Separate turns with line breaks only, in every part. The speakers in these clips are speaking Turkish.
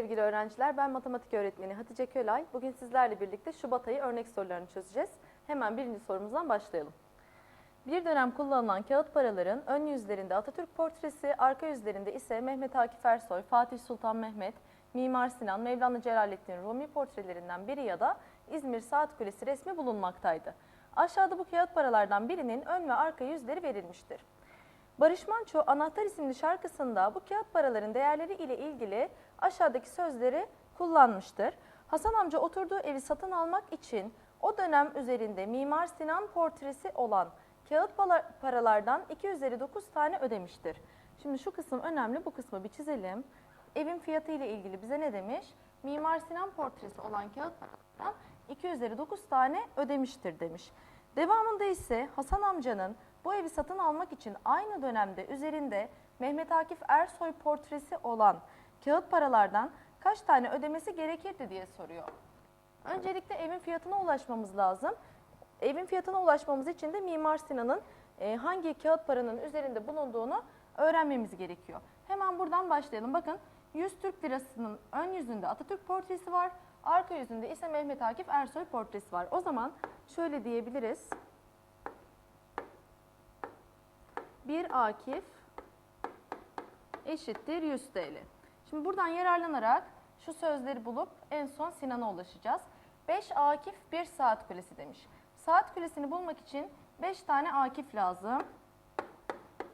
sevgili öğrenciler. Ben matematik öğretmeni Hatice Kölay. Bugün sizlerle birlikte Şubat ayı örnek sorularını çözeceğiz. Hemen birinci sorumuzdan başlayalım. Bir dönem kullanılan kağıt paraların ön yüzlerinde Atatürk portresi, arka yüzlerinde ise Mehmet Akif Ersoy, Fatih Sultan Mehmet, Mimar Sinan, Mevlana Celaleddin Rumi portrelerinden biri ya da İzmir Saat Kulesi resmi bulunmaktaydı. Aşağıda bu kağıt paralardan birinin ön ve arka yüzleri verilmiştir. Barış Manço Anahtar isimli şarkısında bu kağıt paraların değerleri ile ilgili aşağıdaki sözleri kullanmıştır. Hasan amca oturduğu evi satın almak için o dönem üzerinde Mimar Sinan portresi olan kağıt paralardan 2 üzeri 9 tane ödemiştir. Şimdi şu kısım önemli, bu kısmı bir çizelim. Evin fiyatı ile ilgili bize ne demiş? Mimar Sinan portresi olan kağıt paralardan 2 üzeri 9 tane ödemiştir demiş. Devamında ise Hasan amcanın bu evi satın almak için aynı dönemde üzerinde Mehmet Akif Ersoy portresi olan kağıt paralardan kaç tane ödemesi gerekirdi diye soruyor. Öncelikle evin fiyatına ulaşmamız lazım. Evin fiyatına ulaşmamız için de Mimar Sinan'ın e, hangi kağıt paranın üzerinde bulunduğunu öğrenmemiz gerekiyor. Hemen buradan başlayalım. Bakın 100 Türk lirasının ön yüzünde Atatürk portresi var. Arka yüzünde ise Mehmet Akif Ersoy portresi var. O zaman şöyle diyebiliriz. Bir Akif eşittir 100 TL. Şimdi buradan yararlanarak şu sözleri bulup en son Sinan'a ulaşacağız. 5 Akif 1 saat kulesi demiş. Saat kulesini bulmak için 5 tane Akif lazım.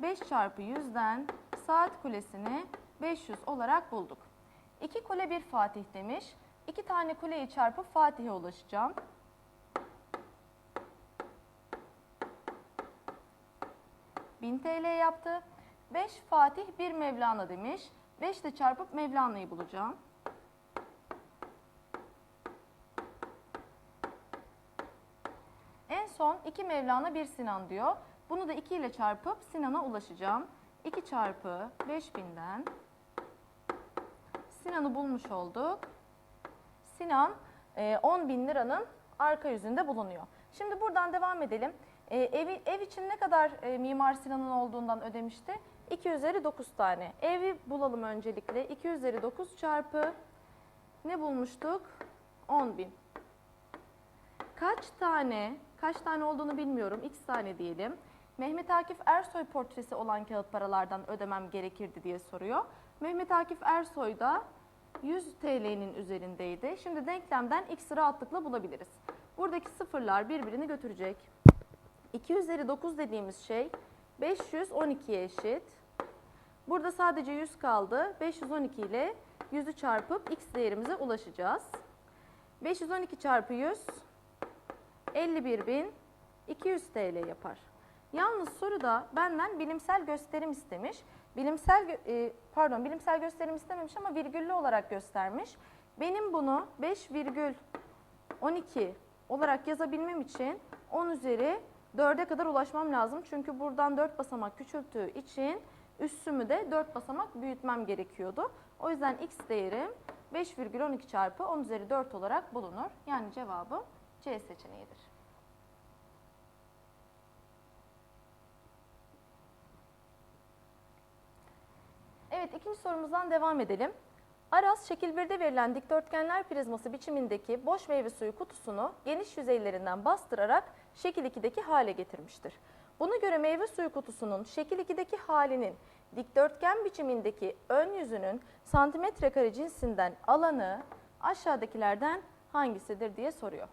5 çarpı 100'den saat kulesini 500 olarak bulduk. 2 kule 1 Fatih demiş. 2 tane kuleyi çarpıp Fatih'e ulaşacağım. Bin TL yaptı. 5 Fatih 1 Mevlana demiş. 5 ile çarpıp Mevlana'yı bulacağım. En son 2 Mevlana 1 Sinan diyor. Bunu da 2 ile çarpıp Sinan'a ulaşacağım. 2 çarpı 5000'den Sinan'ı bulmuş olduk. Sinan e, 10 bin liranın arka yüzünde bulunuyor. Şimdi buradan devam edelim. E, evi, ev için ne kadar e, Mimar Sinan'ın olduğundan ödemişti? 2 üzeri 9 tane. Evi bulalım öncelikle. 2 üzeri 9 çarpı ne bulmuştuk? 10 bin. Kaç tane, kaç tane olduğunu bilmiyorum. X tane diyelim. Mehmet Akif Ersoy portresi olan kağıt paralardan ödemem gerekirdi diye soruyor. Mehmet Akif Ersoy da 100 TL'nin üzerindeydi. Şimdi denklemden x rahatlıkla bulabiliriz. Buradaki sıfırlar birbirini götürecek. 2 üzeri 9 dediğimiz şey 512'ye eşit. Burada sadece 100 kaldı. 512 ile 100'ü çarpıp x değerimize ulaşacağız. 512 çarpı 100 51.200 TL yapar. Yalnız soruda benden bilimsel gösterim istemiş. Bilimsel e, pardon bilimsel gösterim istememiş ama virgüllü olarak göstermiş. Benim bunu 5,12 olarak yazabilmem için 10 üzeri 4'e kadar ulaşmam lazım. Çünkü buradan 4 basamak küçülttüğü için üssümü de 4 basamak büyütmem gerekiyordu. O yüzden x değerim 5,12 çarpı 10 üzeri 4 olarak bulunur. Yani cevabım C seçeneğidir. Evet ikinci sorumuzdan devam edelim. Aras şekil 1'de verilen dikdörtgenler prizması biçimindeki boş meyve suyu kutusunu geniş yüzeylerinden bastırarak şekil 2'deki hale getirmiştir. Buna göre meyve suyu kutusunun şekil 2'deki halinin dikdörtgen biçimindeki ön yüzünün santimetre kare cinsinden alanı aşağıdakilerden hangisidir diye soruyor.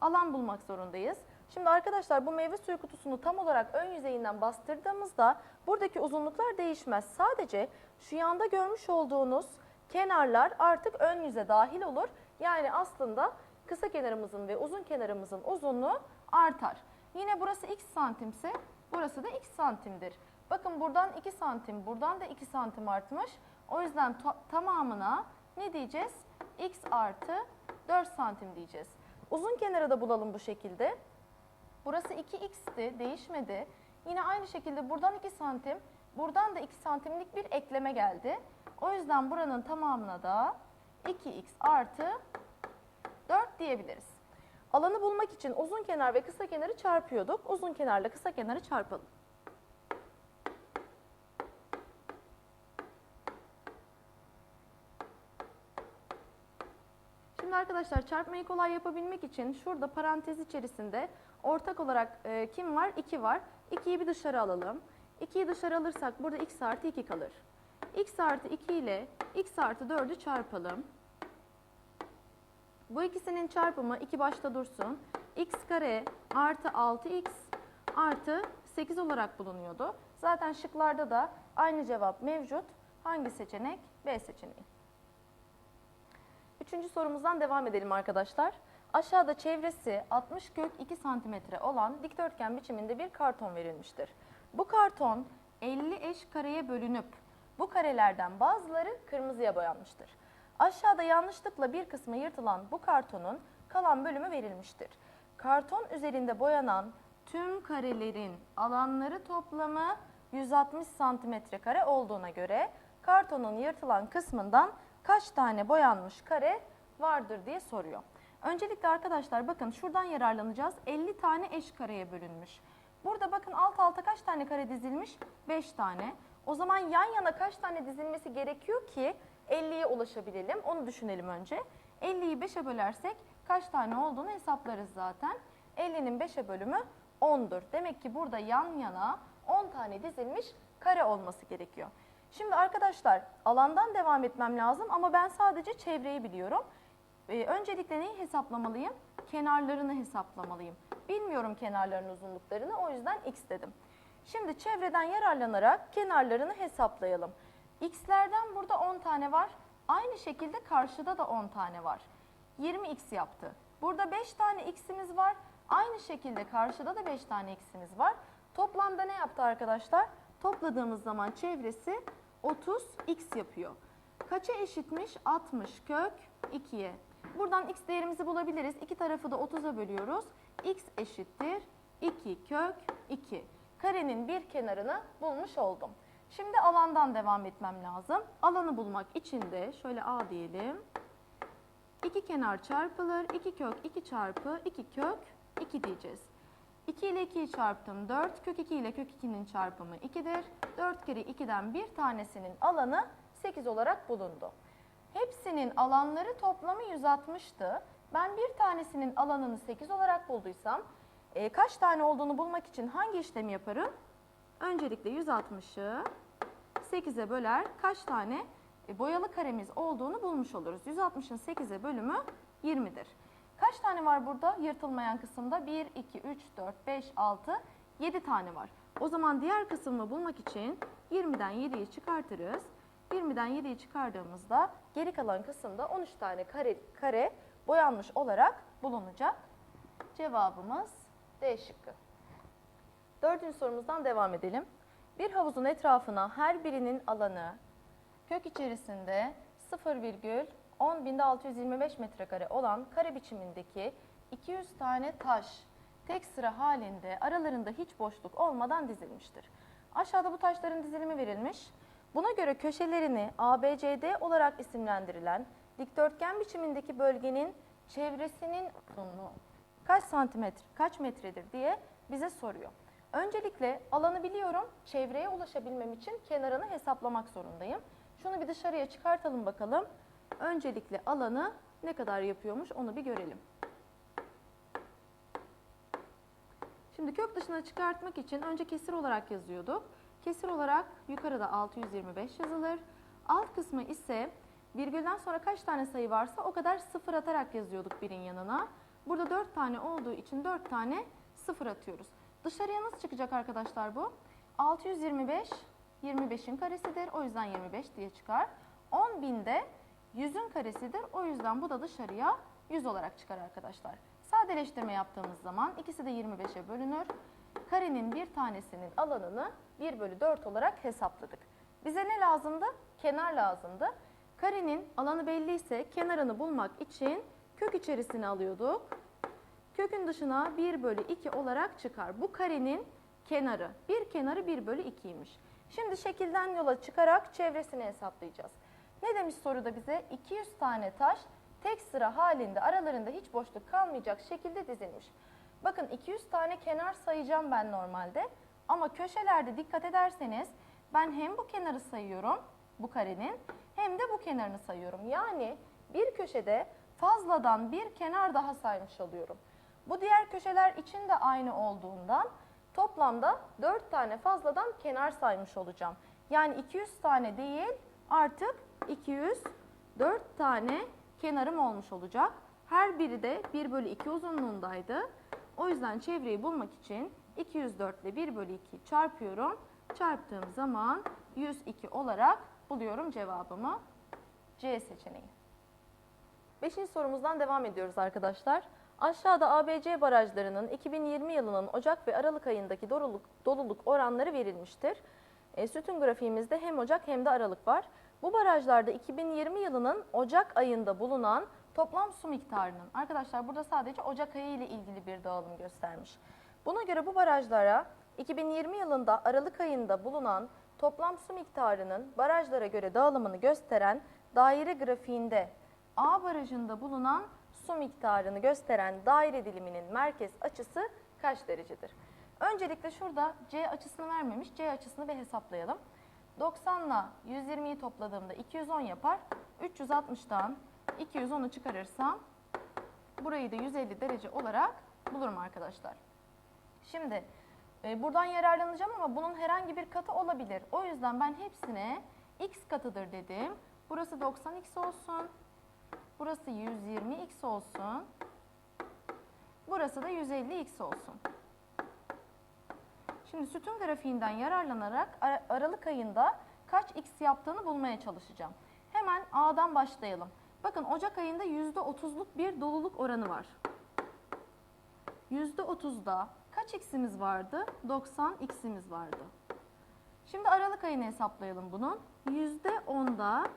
Alan bulmak zorundayız. Şimdi arkadaşlar bu meyve suyu kutusunu tam olarak ön yüzeyinden bastırdığımızda buradaki uzunluklar değişmez. Sadece şu yanda görmüş olduğunuz kenarlar artık ön yüze dahil olur. Yani aslında kısa kenarımızın ve uzun kenarımızın uzunluğu artar. Yine burası x santimse burası da x santimdir. Bakın buradan 2 santim, buradan da 2 santim artmış. O yüzden tamamına ne diyeceğiz? x artı 4 santim diyeceğiz. Uzun kenarı da bulalım bu şekilde. Burası 2x'ti, değişmedi. Yine aynı şekilde buradan 2 santim, buradan da 2 santimlik bir ekleme geldi. O yüzden buranın tamamına da 2x artı 4 diyebiliriz. Alanı bulmak için uzun kenar ve kısa kenarı çarpıyorduk. Uzun kenarla kısa kenarı çarpalım. Şimdi arkadaşlar çarpmayı kolay yapabilmek için şurada parantez içerisinde ortak olarak e, kim var? 2 var. 2'yi bir dışarı alalım. 2'yi dışarı alırsak burada x artı 2 kalır. x artı 2 ile x artı 4'ü çarpalım. Bu ikisinin çarpımı 2 başta dursun. x kare artı 6x artı 8 olarak bulunuyordu. Zaten şıklarda da aynı cevap mevcut. Hangi seçenek? B seçeneği. Üçüncü sorumuzdan devam edelim arkadaşlar. Aşağıda çevresi 60 kök 2 santimetre olan dikdörtgen biçiminde bir karton verilmiştir. Bu karton 50 eş kareye bölünüp bu karelerden bazıları kırmızıya boyanmıştır. Aşağıda yanlışlıkla bir kısmı yırtılan bu kartonun kalan bölümü verilmiştir. Karton üzerinde boyanan tüm karelerin alanları toplamı 160 santimetre kare olduğuna göre kartonun yırtılan kısmından kaç tane boyanmış kare vardır diye soruyor. Öncelikle arkadaşlar bakın şuradan yararlanacağız. 50 tane eş kareye bölünmüş. Burada bakın alt alta kaç tane kare dizilmiş? 5 tane. O zaman yan yana kaç tane dizilmesi gerekiyor ki 50'ye ulaşabilelim? Onu düşünelim önce. 50'yi 5'e bölersek kaç tane olduğunu hesaplarız zaten. 50'nin 5'e bölümü 10'dur. Demek ki burada yan yana 10 tane dizilmiş kare olması gerekiyor. Şimdi arkadaşlar alandan devam etmem lazım ama ben sadece çevreyi biliyorum. Ee, öncelikle neyi hesaplamalıyım? Kenarlarını hesaplamalıyım. Bilmiyorum kenarların uzunluklarını o yüzden x dedim. Şimdi çevreden yararlanarak kenarlarını hesaplayalım. X'lerden burada 10 tane var. Aynı şekilde karşıda da 10 tane var. 20x yaptı. Burada 5 tane x'imiz var. Aynı şekilde karşıda da 5 tane x'imiz var. Toplamda ne yaptı arkadaşlar? Topladığımız zaman çevresi 30x yapıyor. Kaça eşitmiş? 60 kök 2'ye. Buradan x değerimizi bulabiliriz. İki tarafı da 30'a bölüyoruz. x eşittir 2 kök 2. Karenin bir kenarını bulmuş oldum. Şimdi alandan devam etmem lazım. Alanı bulmak için de şöyle a diyelim. İki kenar çarpılır. 2 kök 2 çarpı 2 kök 2 diyeceğiz. 2 ile 2'yi çarptım 4. Kök 2 ile kök 2'nin çarpımı 2'dir. 4 kere 2'den bir tanesinin alanı 8 olarak bulundu. Hepsinin alanları toplamı 160'tı. Ben bir tanesinin alanını 8 olarak bulduysam e, kaç tane olduğunu bulmak için hangi işlemi yaparım? Öncelikle 160'ı 8'e böler kaç tane e, boyalı karemiz olduğunu bulmuş oluruz. 160'ın 8'e bölümü 20'dir. Kaç tane var burada yırtılmayan kısımda? 1, 2, 3, 4, 5, 6, 7 tane var. O zaman diğer kısmını bulmak için 20'den 7'yi çıkartırız. 20'den 7'yi çıkardığımızda geri kalan kısımda 13 tane kare, kare boyanmış olarak bulunacak. Cevabımız D şıkkı. Dördüncü sorumuzdan devam edelim. Bir havuzun etrafına her birinin alanı kök içerisinde 0,10.625 metrekare olan kare biçimindeki 200 tane taş tek sıra halinde aralarında hiç boşluk olmadan dizilmiştir. Aşağıda bu taşların dizilimi verilmiş. Buna göre köşelerini ABCD olarak isimlendirilen dikdörtgen biçimindeki bölgenin çevresinin uzunluğu kaç santimetre, kaç metredir diye bize soruyor. Öncelikle alanı biliyorum. Çevreye ulaşabilmem için kenarını hesaplamak zorundayım. Şunu bir dışarıya çıkartalım bakalım. Öncelikle alanı ne kadar yapıyormuş onu bir görelim. Şimdi kök dışına çıkartmak için önce kesir olarak yazıyorduk. Kesir olarak yukarıda 625 yazılır. Alt kısmı ise virgülden sonra kaç tane sayı varsa o kadar sıfır atarak yazıyorduk birin yanına. Burada 4 tane olduğu için 4 tane sıfır atıyoruz. Dışarıya nasıl çıkacak arkadaşlar bu? 625 25'in karesidir. O yüzden 25 diye çıkar. 10.000 de 100'ün karesidir. O yüzden bu da dışarıya 100 olarak çıkar arkadaşlar. Sadeleştirme yaptığımız zaman ikisi de 25'e bölünür. Karenin bir tanesinin alanını 1 bölü 4 olarak hesapladık. Bize ne lazımdı? Kenar lazımdı. Karenin alanı belli ise kenarını bulmak için kök içerisine alıyorduk. Kökün dışına 1 bölü 2 olarak çıkar. Bu karenin kenarı. Bir kenarı 1 bölü 2'ymiş. Şimdi şekilden yola çıkarak çevresini hesaplayacağız. Ne demiş soruda bize? 200 tane taş tek sıra halinde aralarında hiç boşluk kalmayacak şekilde dizilmiş. Bakın 200 tane kenar sayacağım ben normalde. Ama köşelerde dikkat ederseniz ben hem bu kenarı sayıyorum bu karenin hem de bu kenarını sayıyorum. Yani bir köşede fazladan bir kenar daha saymış oluyorum. Bu diğer köşeler için de aynı olduğundan toplamda 4 tane fazladan kenar saymış olacağım. Yani 200 tane değil artık 204 tane kenarım olmuş olacak. Her biri de 1 bölü 2 uzunluğundaydı. O yüzden çevreyi bulmak için 204 ile 1 bölü 2 çarpıyorum. Çarptığım zaman 102 olarak buluyorum cevabımı. C seçeneği. Beşinci sorumuzdan devam ediyoruz arkadaşlar. Aşağıda ABC barajlarının 2020 yılının Ocak ve Aralık ayındaki doluluk, doluluk oranları verilmiştir. E, sütun grafiğimizde hem Ocak hem de Aralık var. Bu barajlarda 2020 yılının Ocak ayında bulunan toplam su miktarının, arkadaşlar burada sadece Ocak ayı ile ilgili bir dağılım göstermiş. Buna göre bu barajlara 2020 yılında Aralık ayında bulunan toplam su miktarının barajlara göre dağılımını gösteren daire grafiğinde A barajında bulunan su miktarını gösteren daire diliminin merkez açısı kaç derecedir? Öncelikle şurada C açısını vermemiş. C açısını bir hesaplayalım. 90 ile 120'yi topladığımda 210 yapar. 360'dan 210'u çıkarırsam burayı da 150 derece olarak bulurum arkadaşlar. Şimdi e, buradan yararlanacağım ama bunun herhangi bir katı olabilir. O yüzden ben hepsine x katıdır dedim. Burası 90x olsun. Burası 120x olsun. Burası da 150x olsun. Şimdi sütun grafiğinden yararlanarak Ar- Aralık ayında kaç x yaptığını bulmaya çalışacağım. Hemen A'dan başlayalım. Bakın Ocak ayında %30'luk bir doluluk oranı var. %30'da kaç x'imiz vardı? 90 x'imiz vardı. Şimdi Aralık ayını hesaplayalım bunun. %10'da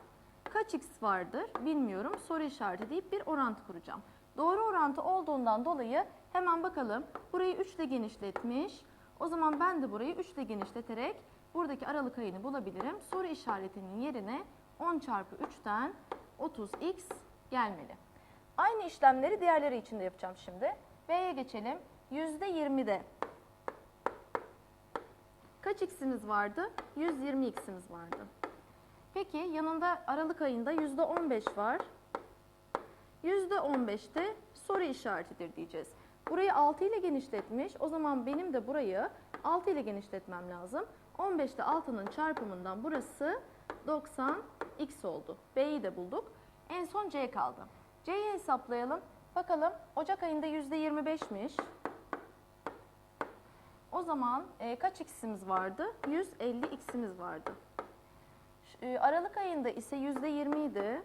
kaç x vardır bilmiyorum. Soru işareti deyip bir orantı kuracağım. Doğru orantı olduğundan dolayı hemen bakalım. Burayı 3 ile genişletmiş. O zaman ben de burayı 3 ile genişleterek buradaki aralık ayını bulabilirim. Soru işaretinin yerine 10 çarpı 3'ten 30x gelmeli. Aynı işlemleri diğerleri için de yapacağım şimdi. B'ye geçelim. %20'de kaç x'imiz vardı? 120 x'imiz vardı. Peki yanında Aralık ayında %15 var. %15'te soru işaretidir diyeceğiz. Burayı 6 ile genişletmiş. O zaman benim de burayı 6 ile genişletmem lazım. 15 ile 6'nın çarpımından burası 90x oldu. B'yi de bulduk. En son C kaldı. C'yi hesaplayalım. Bakalım Ocak ayında %25'miş. O zaman e, kaç x'imiz vardı? 150 x'imiz vardı. Ş- e, Aralık ayında ise %20 idi.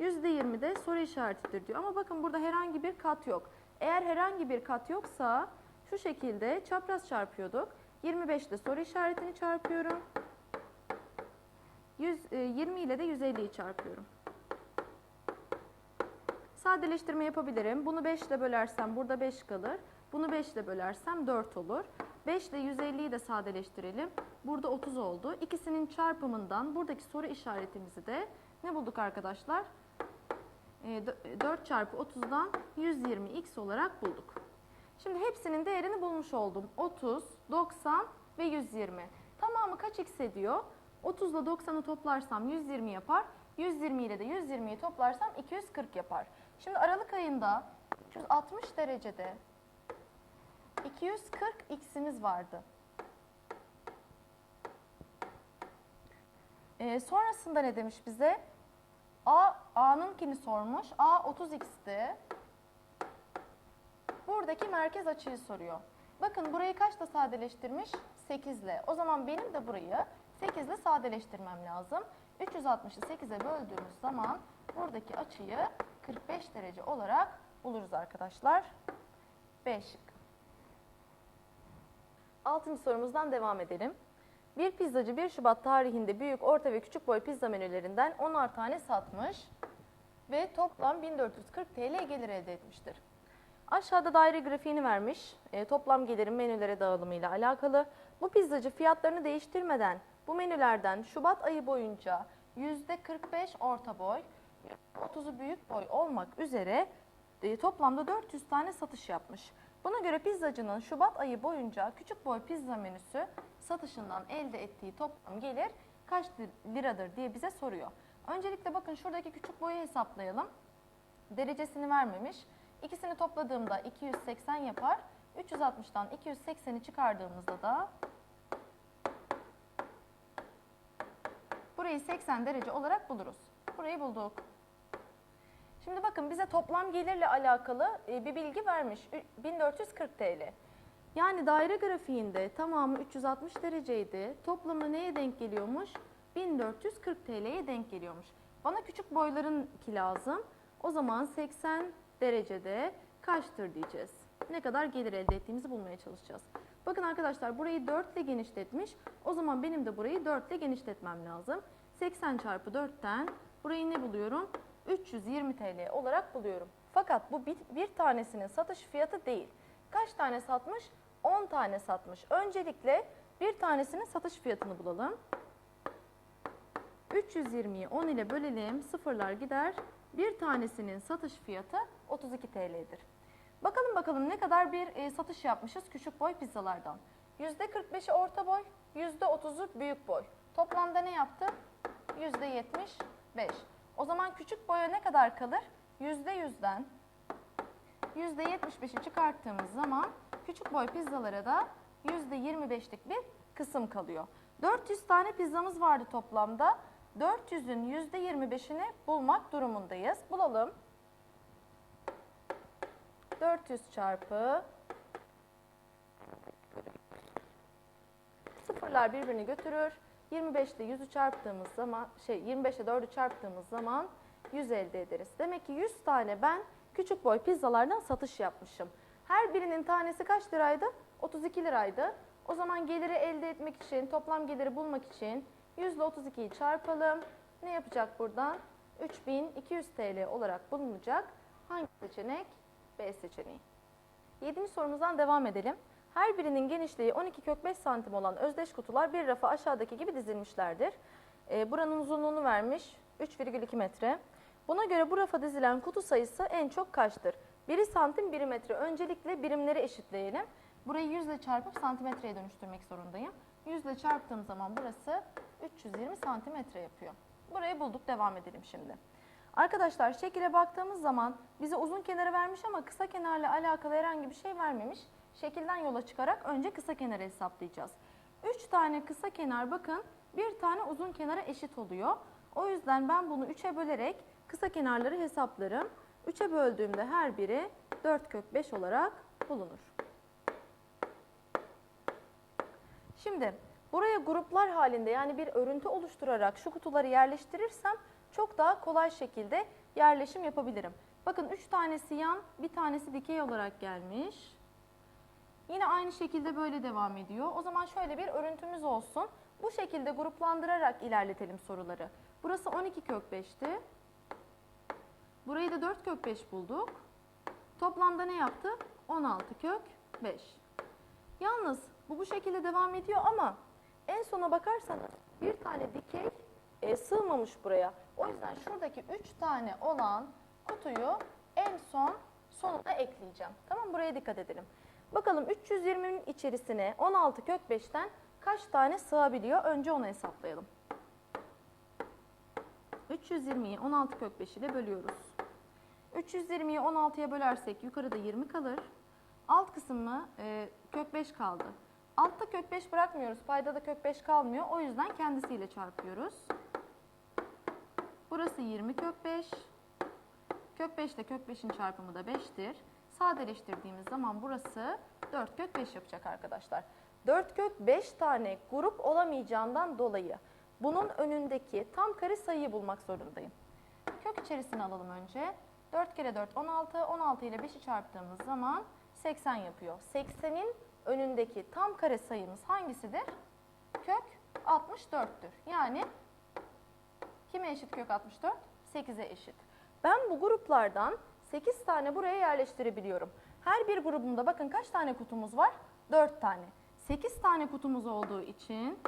%20 de soru işaretidir diyor. Ama bakın burada herhangi bir kat yok. Eğer herhangi bir kat yoksa şu şekilde çapraz çarpıyorduk. 25 ile soru işaretini çarpıyorum. 100, e, 20 ile de 150'yi çarpıyorum. Sadeleştirme yapabilirim. Bunu 5 ile bölersem burada 5 kalır. Bunu 5 ile bölersem 4 olur. 5 ile 150'yi de sadeleştirelim. Burada 30 oldu. İkisinin çarpımından buradaki soru işaretimizi de ne bulduk arkadaşlar? E, dö- 4 çarpı 30'dan 120x olarak bulduk. Şimdi hepsinin değerini bulmuş oldum. 30, 90 ve 120. Tamamı kaç x ediyor? 30 ile 90'ı toplarsam 120 yapar. 120 ile de 120'yi toplarsam 240 yapar. Şimdi Aralık ayında 360 derecede 240 x'imiz vardı. Ee, sonrasında ne demiş bize? A, A'nınkini sormuş. A 30x'ti. Buradaki merkez açıyı soruyor. Bakın burayı kaçla sadeleştirmiş? 8 ile. O zaman benim de burayı 8 ile sadeleştirmem lazım. 360'ı 8'e böldüğümüz zaman buradaki açıyı 45 derece olarak buluruz arkadaşlar. 5 şık. Altıncı sorumuzdan devam edelim. Bir pizzacı 1 Şubat tarihinde büyük, orta ve küçük boy pizza menülerinden 10'ar tane satmış ve toplam 1440 TL gelir elde etmiştir. Aşağıda daire grafiğini vermiş. E, toplam gelirin menülere dağılımıyla alakalı. Bu pizzacı fiyatlarını değiştirmeden bu menülerden Şubat ayı boyunca %45 orta boy, 30'u büyük boy olmak üzere e, toplamda 400 tane satış yapmış. Buna göre pizzacının Şubat ayı boyunca küçük boy pizza menüsü satışından elde ettiği toplam gelir kaç lir- liradır diye bize soruyor. Öncelikle bakın şuradaki küçük boyu hesaplayalım. derecesini vermemiş. İkisini topladığımda 280 yapar. 360'tan 280'i çıkardığımızda da burayı 80 derece olarak buluruz. Burayı bulduk. Şimdi bakın bize toplam gelirle alakalı e, bir bilgi vermiş. Ü- 1440 TL. Yani daire grafiğinde tamamı 360 dereceydi. Toplamı neye denk geliyormuş? 1440 TL'ye denk geliyormuş. Bana küçük boyların ki lazım. O zaman 80 derecede kaçtır diyeceğiz. Ne kadar gelir elde ettiğimizi bulmaya çalışacağız. Bakın arkadaşlar burayı 4 ile genişletmiş. O zaman benim de burayı 4 ile genişletmem lazım. 80 çarpı 4'ten burayı ne buluyorum? 320 TL olarak buluyorum. Fakat bu bir, bir tanesinin satış fiyatı değil. Kaç tane satmış? 10 tane satmış. Öncelikle bir tanesinin satış fiyatını bulalım. 320'yi 10 ile bölelim. Sıfırlar gider. Bir tanesinin satış fiyatı 32 TL'dir. Bakalım bakalım ne kadar bir e, satış yapmışız küçük boy pizzalardan. %45'i orta boy, %30'u büyük boy. Toplamda ne yaptı? %75. O zaman küçük boya ne kadar kalır? %100'den %75'i çıkarttığımız zaman küçük boy pizzalara da %25'lik bir kısım kalıyor. 400 tane pizzamız vardı toplamda. 400'ün %25'ini bulmak durumundayız. Bulalım. 400 çarpı sıfırlar birbirini götürür. 25 ile 100'ü çarptığımız zaman şey 25 ile 4'ü çarptığımız zaman 100 elde ederiz. Demek ki 100 tane ben küçük boy pizzalardan satış yapmışım. Her birinin tanesi kaç liraydı? 32 liraydı. O zaman geliri elde etmek için, toplam geliri bulmak için 100 ile 32'yi çarpalım. Ne yapacak buradan? 3200 TL olarak bulunacak. Hangi seçenek? B seçeneği. Yedinci sorumuzdan devam edelim. Her birinin genişliği 12 kök 5 santim olan özdeş kutular bir rafa aşağıdaki gibi dizilmişlerdir. Ee, buranın uzunluğunu vermiş 3,2 metre. Buna göre bu rafa dizilen kutu sayısı en çok kaçtır? Biri santim, biri metre. Öncelikle birimleri eşitleyelim. Burayı 100 ile çarpıp santimetreye dönüştürmek zorundayım. 100 ile çarptığım zaman burası 320 santimetre yapıyor. Burayı bulduk, devam edelim şimdi. Arkadaşlar şekile baktığımız zaman bize uzun kenarı vermiş ama kısa kenarla alakalı herhangi bir şey vermemiş. Şekilden yola çıkarak önce kısa kenarı hesaplayacağız. 3 tane kısa kenar bakın bir tane uzun kenara eşit oluyor. O yüzden ben bunu 3'e bölerek kısa kenarları hesaplarım. 3'e böldüğümde her biri 4 kök 5 olarak bulunur. Şimdi buraya gruplar halinde yani bir örüntü oluşturarak şu kutuları yerleştirirsem çok daha kolay şekilde yerleşim yapabilirim. Bakın 3 tanesi yan, bir tanesi dikey olarak gelmiş. Yine aynı şekilde böyle devam ediyor. O zaman şöyle bir örüntümüz olsun. Bu şekilde gruplandırarak ilerletelim soruları. Burası 12 kök 5'ti. Burayı da 4 kök 5 bulduk. Toplamda ne yaptı? 16 kök 5. Yalnız bu bu şekilde devam ediyor ama en sona bakarsanız bir tane dikey e, sığmamış buraya. O yüzden şuradaki 3 tane olan kutuyu en son sonuna ekleyeceğim. Tamam buraya dikkat edelim. Bakalım 320'nin içerisine 16 kök 5'ten kaç tane sığabiliyor? Önce onu hesaplayalım. 320'yi 16 kök 5 ile bölüyoruz. 320'yi 16'ya bölersek yukarıda 20 kalır. Alt kısmı e, kök 5 kaldı. Altta kök 5 bırakmıyoruz. Paydada kök 5 kalmıyor. O yüzden kendisiyle çarpıyoruz. Burası 20 kök 5. Kök 5 ile kök 5'in çarpımı da 5'tir. Sadeleştirdiğimiz zaman burası 4 kök 5 yapacak arkadaşlar. 4 kök 5 tane grup olamayacağından dolayı bunun önündeki tam kare sayıyı bulmak zorundayım. Kök içerisine alalım önce. 4 kere 4 16. 16 ile 5'i çarptığımız zaman 80 yapıyor. 80'in önündeki tam kare sayımız hangisidir? Kök 64'tür. Yani kime eşit kök 64? 8'e eşit. Ben bu gruplardan 8 tane buraya yerleştirebiliyorum. Her bir grubumda bakın kaç tane kutumuz var? 4 tane. 8 tane kutumuz olduğu için,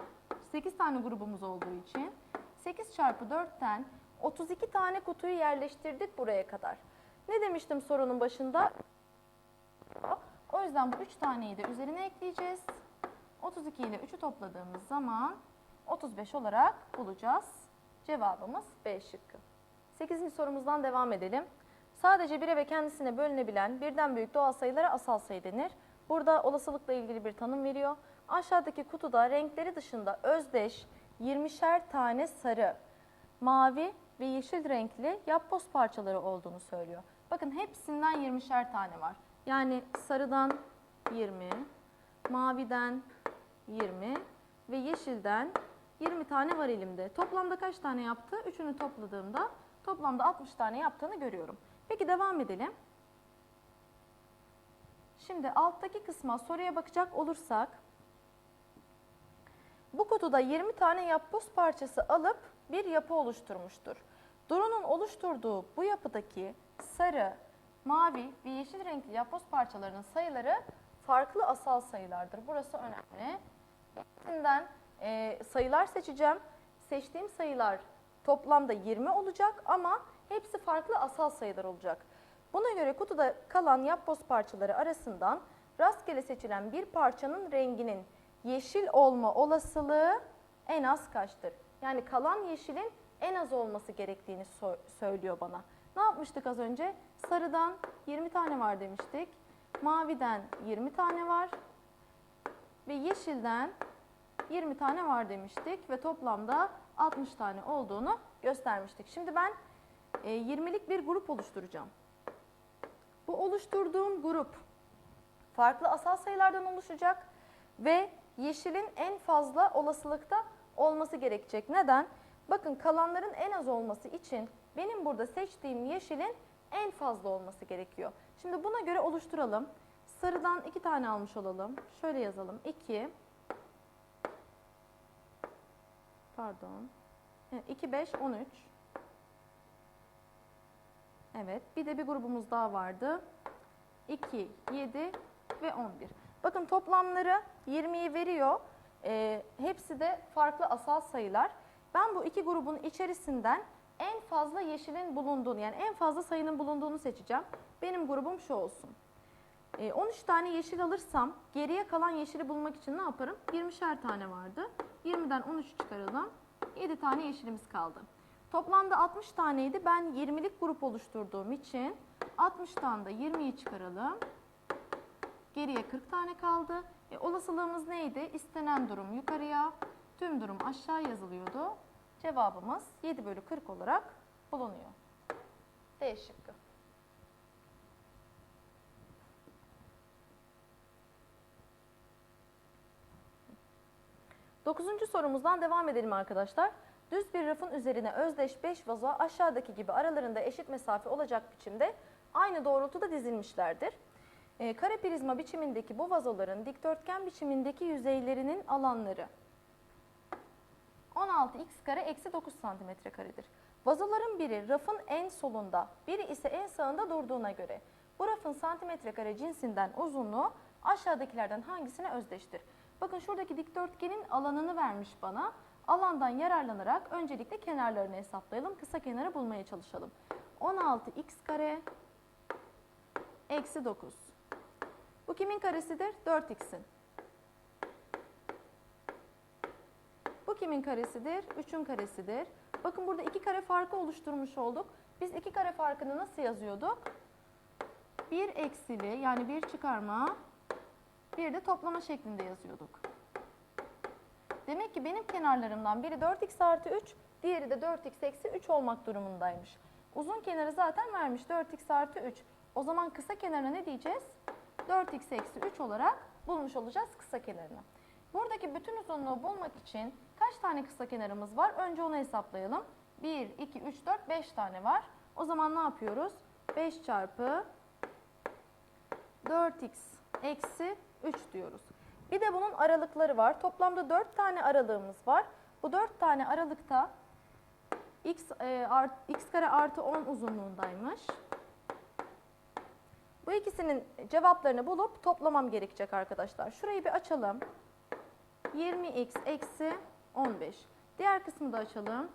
8 tane grubumuz olduğu için 8 çarpı 4'ten 32 tane kutuyu yerleştirdik buraya kadar. Ne demiştim sorunun başında? O yüzden bu 3 taneyi de üzerine ekleyeceğiz. 32 ile 3'ü topladığımız zaman 35 olarak bulacağız. Cevabımız B şıkkı. 8. sorumuzdan devam edelim. Sadece bire ve kendisine bölünebilen birden büyük doğal sayılara asal sayı denir. Burada olasılıkla ilgili bir tanım veriyor. Aşağıdaki kutuda renkleri dışında özdeş 20'şer tane sarı, mavi ve yeşil renkli yapboz parçaları olduğunu söylüyor. Bakın hepsinden 20'şer tane var. Yani sarıdan 20, maviden 20 ve yeşilden 20 tane var elimde. Toplamda kaç tane yaptı? Üçünü topladığımda toplamda 60 tane yaptığını görüyorum. Peki devam edelim. Şimdi alttaki kısma soruya bakacak olursak bu kutuda 20 tane yapboz parçası alıp bir yapı oluşturmuştur. Duru'nun oluşturduğu bu yapıdaki sarı, mavi ve yeşil renkli yapboz parçalarının sayıları farklı asal sayılardır. Burası önemli. Şimdiden e, sayılar seçeceğim. Seçtiğim sayılar toplamda 20 olacak ama hepsi farklı asal sayılar olacak. Buna göre kutuda kalan yapboz parçaları arasından rastgele seçilen bir parçanın renginin yeşil olma olasılığı en az kaçtır? Yani kalan yeşilin en az olması gerektiğini so- söylüyor bana. Ne yapmıştık az önce? Sarıdan 20 tane var demiştik. Maviden 20 tane var. Ve yeşilden 20 tane var demiştik ve toplamda 60 tane olduğunu göstermiştik. Şimdi ben 20'lik bir grup oluşturacağım. Bu oluşturduğum grup farklı asal sayılardan oluşacak ve yeşilin en fazla olasılıkta olması gerekecek. Neden? Bakın kalanların en az olması için benim burada seçtiğim yeşilin en fazla olması gerekiyor. Şimdi buna göre oluşturalım. Sarıdan iki tane almış olalım. Şöyle yazalım. 2 Pardon. 2, 5, 13. Evet. Bir de bir grubumuz daha vardı. 2, 7 ve 11. Bakın toplamları 20'yi veriyor. Ee, hepsi de farklı asal sayılar. Ben bu iki grubun içerisinden en fazla yeşilin bulunduğunu yani en fazla sayının bulunduğunu seçeceğim. Benim grubum şu olsun. Ee, 13 tane yeşil alırsam geriye kalan yeşili bulmak için ne yaparım? 20'şer tane vardı. 20'den 13 çıkaralım. 7 tane yeşilimiz kaldı. Toplamda 60 taneydi. Ben 20'lik grup oluşturduğum için 60'tan da 20'yi çıkaralım. Geriye 40 tane kaldı. E, olasılığımız neydi? İstenen durum yukarıya, tüm durum aşağı yazılıyordu. Cevabımız 7 bölü 40 olarak bulunuyor. D şıkkı. Dokuzuncu sorumuzdan devam edelim arkadaşlar. Düz bir rafın üzerine özdeş 5 vazo aşağıdaki gibi aralarında eşit mesafe olacak biçimde aynı doğrultuda dizilmişlerdir. E, kare prizma biçimindeki bu vazoların dikdörtgen biçimindeki yüzeylerinin alanları 16x kare eksi 9 santimetre karedir. Vazoların biri rafın en solunda, biri ise en sağında durduğuna göre bu rafın santimetre kare cinsinden uzunluğu aşağıdakilerden hangisine özdeştir? Bakın şuradaki dikdörtgenin alanını vermiş bana. Alandan yararlanarak öncelikle kenarlarını hesaplayalım. Kısa kenarı bulmaya çalışalım. 16x kare eksi 9. Bu kimin karesidir? 4x'in. Bu kimin karesidir? 3'ün karesidir. Bakın burada iki kare farkı oluşturmuş olduk. Biz iki kare farkını nasıl yazıyorduk? Bir eksili yani bir çıkarma, bir de toplama şeklinde yazıyorduk. Demek ki benim kenarlarımdan biri 4x artı 3, diğeri de 4x eksi 3 olmak durumundaymış. Uzun kenarı zaten vermiş 4x artı 3. O zaman kısa kenarına ne diyeceğiz? 4x eksi 3 olarak bulmuş olacağız kısa kenarını. Buradaki bütün uzunluğu bulmak için kaç tane kısa kenarımız var? Önce onu hesaplayalım. 1, 2, 3, 4, 5 tane var. O zaman ne yapıyoruz? 5 çarpı 4x eksi 3 diyoruz. Bir de bunun aralıkları var. Toplamda 4 tane aralığımız var. Bu 4 tane aralıkta x, e, art, x kare artı 10 uzunluğundaymış. Bu ikisinin cevaplarını bulup toplamam gerekecek arkadaşlar. Şurayı bir açalım. 20x eksi 15. Diğer kısmı da açalım.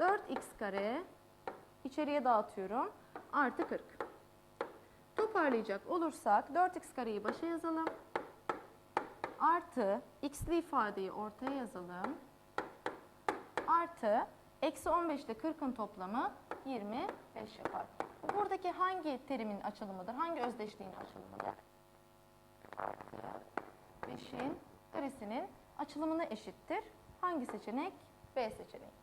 4x kare içeriye dağıtıyorum. Artı 40. Toparlayacak olursak 4x kareyi başa yazalım. Artı x'li ifadeyi ortaya yazalım. Artı Eksi 15 ile 40'ın toplamı 25 yapar. Bu Buradaki hangi terimin açılımıdır? Hangi özdeşliğin açılımıdır? Artı 5'in karesinin açılımına eşittir. Hangi seçenek? B seçeneği.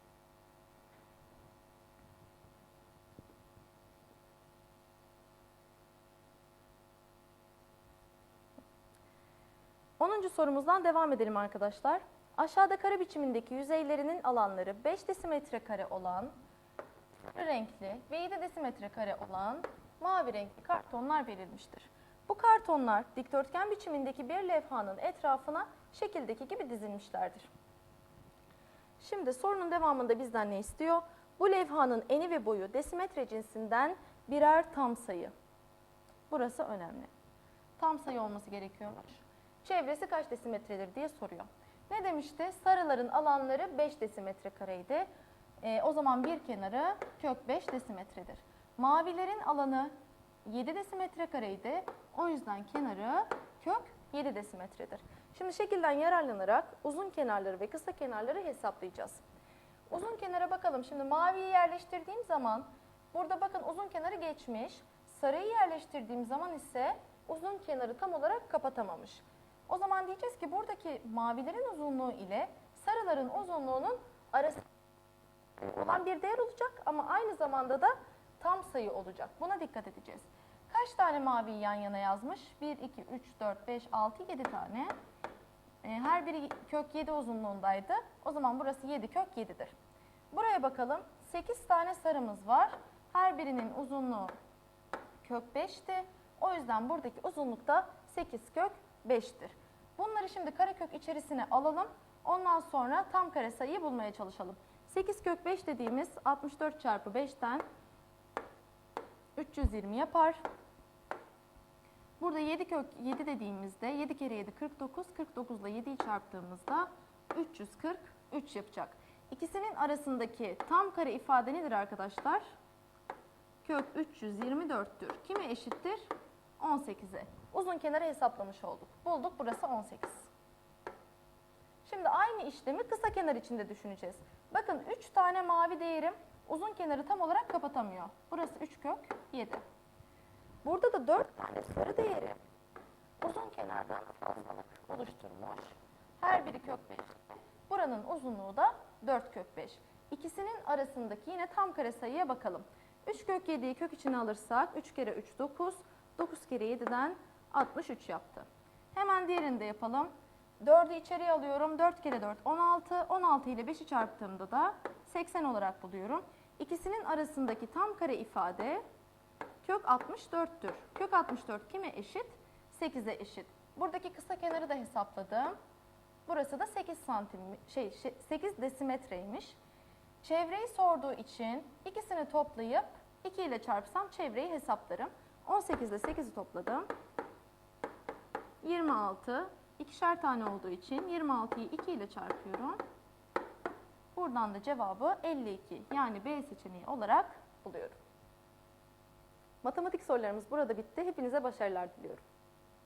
Onuncu sorumuzdan devam edelim arkadaşlar. Aşağıda kare biçimindeki yüzeylerinin alanları 5 desimetre kare olan renkli ve 7 desimetre kare olan mavi renkli kartonlar verilmiştir. Bu kartonlar dikdörtgen biçimindeki bir levhanın etrafına şekildeki gibi dizilmişlerdir. Şimdi sorunun devamında bizden ne istiyor? Bu levhanın eni ve boyu desimetre cinsinden birer tam sayı. Burası önemli. Tam sayı olması gerekiyormuş. Çevresi kaç desimetredir diye soruyor. Ne demişti? Sarıların alanları 5 desimetre kareydi. Ee, o zaman bir kenarı kök 5 desimetredir. Mavilerin alanı 7 desimetre kareydi. O yüzden kenarı kök 7 desimetredir. Şimdi şekilden yararlanarak uzun kenarları ve kısa kenarları hesaplayacağız. Uzun kenara bakalım. Şimdi maviyi yerleştirdiğim zaman burada bakın uzun kenarı geçmiş. Sarıyı yerleştirdiğim zaman ise uzun kenarı tam olarak kapatamamış. O zaman diyeceğiz ki buradaki mavilerin uzunluğu ile sarıların uzunluğunun arası olan bir değer olacak ama aynı zamanda da tam sayı olacak. Buna dikkat edeceğiz. Kaç tane maviyi yan yana yazmış? 1, 2, 3, 4, 5, 6, 7 tane. Ee, Her biri kök 7 uzunluğundaydı. O zaman burası 7 kök 7'dir. Buraya bakalım. 8 tane sarımız var. Her birinin uzunluğu kök 5'ti. O yüzden buradaki uzunluk da 8 kök 5'tir. Bunları şimdi karekök içerisine alalım. Ondan sonra tam kare sayıyı bulmaya çalışalım. 8 kök 5 dediğimiz 64 çarpı 5'ten 320 yapar. Burada 7 kök 7 dediğimizde 7 kere 7 49. 49 ile 7'yi çarptığımızda 343 yapacak. İkisinin arasındaki tam kare ifade nedir arkadaşlar? Kök 324'tür. Kime eşittir? 18'e. Uzun kenarı hesaplamış olduk. Bulduk burası 18. Şimdi aynı işlemi kısa kenar için de düşüneceğiz. Bakın 3 tane mavi değerim uzun kenarı tam olarak kapatamıyor. Burası 3 kök 7. Burada da 4 tane sarı değeri uzun kenardan fazlalık oluşturmuş. Her biri kök 5. Buranın uzunluğu da 4 kök 5. İkisinin arasındaki yine tam kare sayıya bakalım. 3 kök 7'yi kök içine alırsak 3 kere 3 9. 9 kere 7'den 63 yaptı. Hemen diğerini de yapalım. 4'ü içeriye alıyorum. 4 kere 4 16. 16 ile 5'i çarptığımda da 80 olarak buluyorum. İkisinin arasındaki tam kare ifade kök 64'tür. Kök 64 kime eşit? 8'e eşit. Buradaki kısa kenarı da hesapladım. Burası da 8 santim şey 8 desimetreymiş. Çevreyi sorduğu için ikisini toplayıp 2 ile çarpsam çevreyi hesaplarım. 18 ile 8'i topladım. 26. ikişer tane olduğu için 26'yı 2 ile çarpıyorum. Buradan da cevabı 52 yani B seçeneği olarak buluyorum. Matematik sorularımız burada bitti. Hepinize başarılar diliyorum.